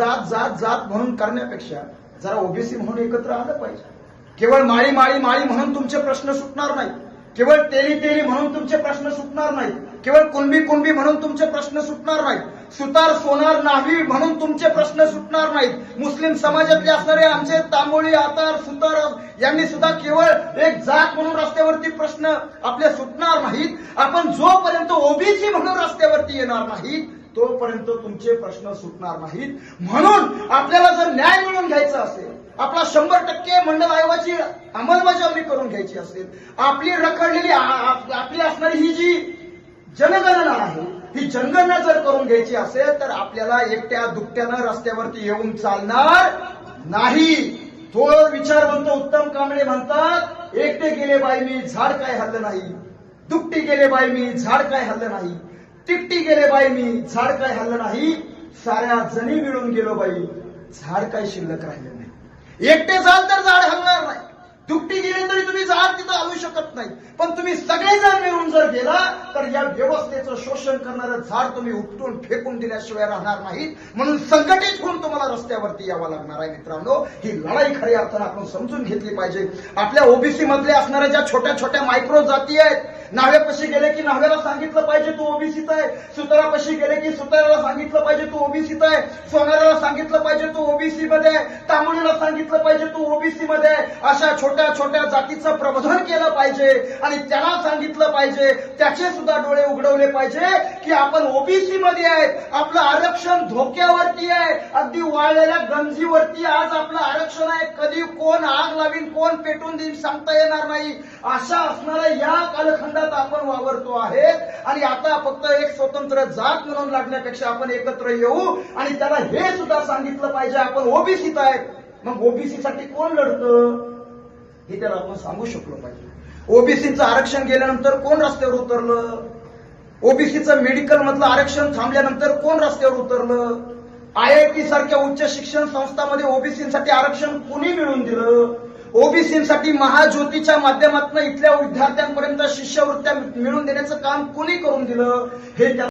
जात जात जात म्हणून करण्यापेक्षा जरा ओबीसी म्हणून एकत्र आलं पाहिजे. केवळ माळी माळी माळी म्हणून तुमचे प्रश्न सुटणार नाही केवळ तेली तेली म्हणून तुमचे प्रश्न सुटणार नाहीत. केवळ कुणबी कुणबी म्हणून तुमचे प्रश्न सुटणार नाहीत. सुतार सोनार नावी म्हणून तुमचे प्रश्न सुटणार नाहीत. मुस्लिम समाजातले असणारे आमचे तांबोळी आतार सुतार यांनी सुद्धा केवळ एक जात म्हणून रस्त्यावरती प्रश्न आपले सुटणार नाहीत. आपण जोपर्यंत ओबीसी म्हणून रस्त्यावरती येणार नाहीत तोपर्यंत तुमचे प्रश्न सुटणार नाहीत. म्हणून आपल्याला जर न्याय मिळवून घ्यायचा असेल आपला शंभर टक्के मंडळ आयोगाची अंमलबजावणी करून घ्यायची असेल आपली रखडलेली आपली असणारी ही जी जनगणना आहे ही जनगणना जर करून घ्यायची असेल तर आपल्याला एकट्या दुकट्यानं रस्त्यावरती येऊन चालणार नाही. तो विचारवंत उत्तम कांबळे म्हणतात एकटे गेले बाई मी झाड काय हल्लं नाही. दुपटी गेले बाई मी झाड काय हल्लं नाही. तिकटी गेले बाई मी. झाड काय हल्लं नाही साऱ्या जणी मिळून गेलो बाई. झाड काय शिल्लक राहिलं नाही. एकटे जाल तर झाड हलणार नाही. दुपटी गेली तरी तुम्ही झाड तिथं हलवू शकत नाही. पण तुम्ही सगळेजण मिळून जर गेला तर या व्यवस्थेचं शोषण करणारं झाड तुम्ही उपटून फेकून दिल्याशिवाय राहणार नाहीत म्हणून संघटित होऊन तुम्हाला रस्त्यावरती यावं लागणार आहे मित्रांनो. ही लढाई खऱ्या अर्थानं आपण समजून घेतली पाहिजे. आपल्या ओबीसी मधले असणाऱ्या ज्या छोट्या छोट्या मायक्रो जाती आहेत नाव्यापाशी गेले की नाव्याला सांगितलं पाहिजे तू ओबीसीत आहे. सुतारापाशी गेले की सुताराला सांगितलं पाहिजे तू ओबीसीत आहे. सोनाराला सांगितलं पाहिजे तू ओबीसी मध्ये आहे. तांबुळीला सांगितलं पाहिजे तू ओबीसी मध्ये आहे. अशा छोट्या छोट्या जातीचं प्रबोधन केलं पाहिजे आणि त्याला सांगितलं पाहिजे. त्याचे सुद्धा डोळे उघडवले पाहिजे की आपण ओबीसी मध्ये आहेत आपलं आरक्षण धोक्यावरती आहे. अगदी वाळलेल्या गंजीवरती आज आपलं आरक्षण आहे. कधी कोण आग लावीन कोण पेटून देईन सांगता येणार नाही. अशा असणाऱ्या या कालखंडात आपण वावरतो आहे. आणि आता फक्त एक स्वतंत्र जात म्हणून लागण्यापेक्षा आपण एकत्र येऊ. आणि त्याला हे सुद्धा सांगितलं पाहिजे आपण ओबीसीत आहे मग ओबीसी साठी कोण लढतं? हे त्याला आपण सांगू शकलो पाहिजे. ओबीसीचं आरक्षण गेल्यानंतर कोण रस्त्यावर उतरलं? ओबीसीचं मेडिकल मधलं आरक्षण थांबल्यानंतर कोण रस्त्यावर उतरलं? आय आय टी सारख्या उच्च शिक्षण संस्थांमध्ये ओबीसीसाठी आरक्षण कोणी मिळवून दिलं? ओबीसीसाठी महाज्योतीच्या माध्यमातून इथल्या विद्यार्थ्यांपर्यंत शिष्यवृत्त्या मिळवून देण्याचं काम कुणी करून दिलं हे त्या